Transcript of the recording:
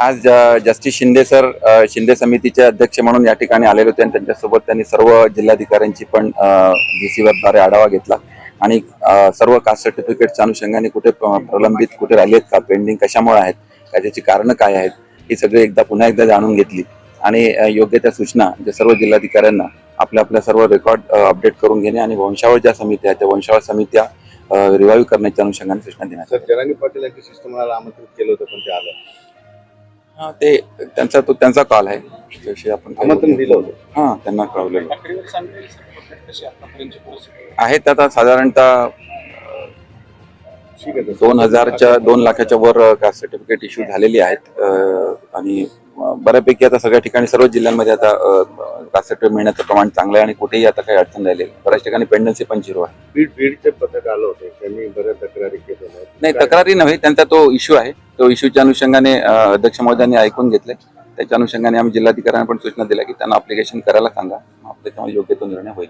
आज justice Shinde sir Shinde समितीचे अध्यक्ष म्हणून या ठिकाणी आलेले होते आणि त्यांच्यासोबत त्यांनी सर्व जिल्हाधिकाऱ्यांची पण डी सी द्वारे आढावा घेतला. आणि सर्व कास्ट सर्टिफिकेटच्या अनुषंगाने कुठे प्रलंबित कुठे राहिले आहेत का पेंडिंग कशामुळे आहेत त्याची कारणं काय आहेत ही सगळी एकदा पुन्हा एकदा जाणून घेतली. आणि योग्य त्या सूचना ज्या सर्व जिल्हाधिकाऱ्यांना आपल्या आपल्या सर्व रेकॉर्ड अपडेट करून घेणे आणि वंशावळ ज्या समित्या आहेत त्या वंशावळ समित्या रिवाईव्ह करण्याच्या अनुषंगाने सूचना देण्यात सर जरांगी पाटील यांनी शिष्टमंडळाला आमंत्रित केलं होतं पण ते आलं. हा, ते त्यांचा तो त्यांचा कॉल आहे. त्याविषयी आपण आमंत्रण दिलं होतं. हा त्यांना कळवलेलं. आहेत आता साधारणतः आहे. दोन हजारच्या दोन लाखाच्या वर कास्ट सर्टिफिकेट इश्यू झालेली आहेत. आणि बऱ्यापैकी आता सगळ्या ठिकाणी सर्व जिल्ह्यांमध्ये आता कास्ट सर्टिफिकेट मिळण्याचं प्रमाण चांगलं आहे आणि कुठेही आता काही अडचण राहिलेली. बऱ्याच ठिकाणी पेंडन्सी पण झिरो आहे. बीड बीडचे पथक आलं होतं. त्यांनी बऱ्याच तक्रारी आहेत. नाही तक्रारी नव्हे. त्यांचा तो इश्यू आहे. तो इश्यूच्या अनुषंगाने अध्यक्ष महोदयांनी ऐकून घेतले त्याच्या अनुषंगाने आम्ही जिल्हाधिकाऱ्यांना पण सूचना दिल्या की त्यांना अप्लिकेशन करायला सांगा. मग त्याच्यामध्ये योग्य तो निर्णय होईल.